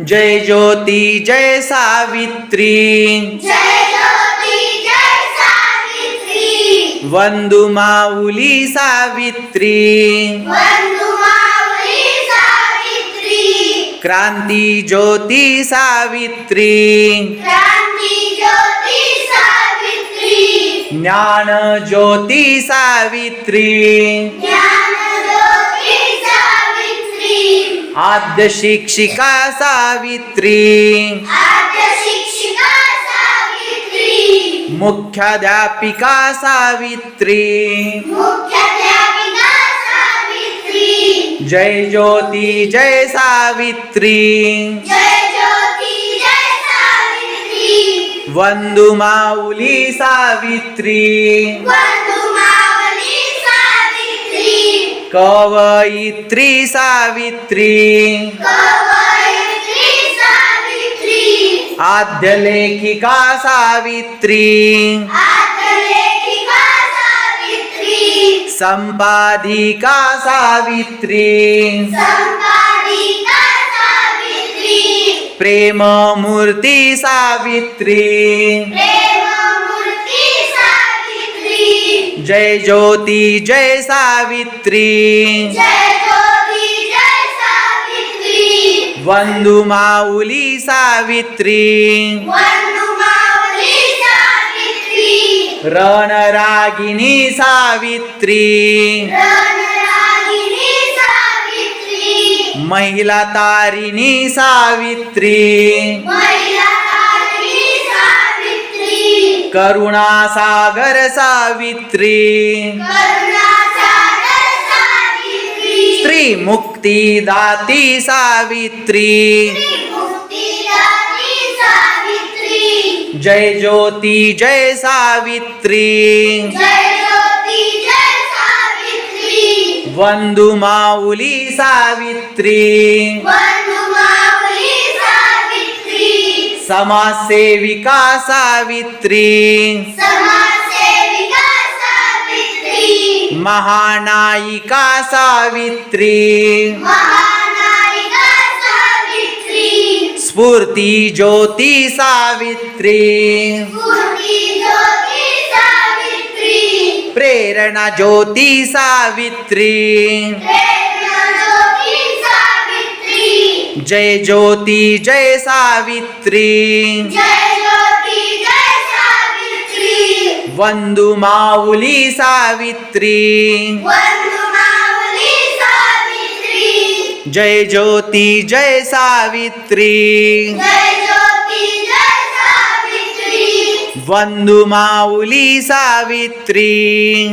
जय ज्योती जय सावित्री। जय ज्योती जय सावित्री। वंदू माऊली सावित्री। वंदू माऊली सावित्री। क्रांती ज्योती सावित्री। क्रांती ज्योती सावित्री। ज्ञान ज्योती सावित्री। ज्ञान आद्य शिक्षिका सावित्री. आद्य शिक्षिका सावित्री. मुख्याध्यापिका सावित्री. मुख्याध्यापिका सावित्री. जय ज्योती जय सावित्री. जय ज्योती जय सावित्री. वंदू माऊली सावित्री. कवयित्री सावित्री। कवयित्री सावित्री। आद्य लेखिका सावित्री। आत्मलेखिका सावित्री। संपादिका सावित्री। संपादिका सावित्री। प्रेम मूर्ती सावित्री। प्रेममूर्ती सावित्री जय ज्योती जय सावित्री। जय ज्योती जय सावित्री। वंदू माऊली सावित्री। वंदू माऊली सावित्री। रणरागिनी सावित्री। रणरागिणी सावित्री। महिला तारिणी सावित्री। करुणा सागर सावित्री। करुणा सागर सावित्री। स्त्री मुक्ती दाती सावित्री। मुक्तिदाती सावित्री जय ज्योती जय सावित्री। जय ज्योती जय सावित्री। वंदू माऊली सावित्री। समाजसेविका सावित्री। समाजसेविका सावित्री। महानायिका सावित्री। महानायिका सावित्री। स्फूर्ती ज्योती सावित्री। स्फूर्ती ज्योती सावित्री। प्रेरणा ज्योति सावित्री। जय ज्योती जय सावित्री। जय ज्योती जय सावित्री। वंदू माऊली सावित्री। वंदू माऊली सावित्री। जय ज्योती जय सावित्री। जय ज्योती जय सावित्री। वंदू माऊली सावित्री।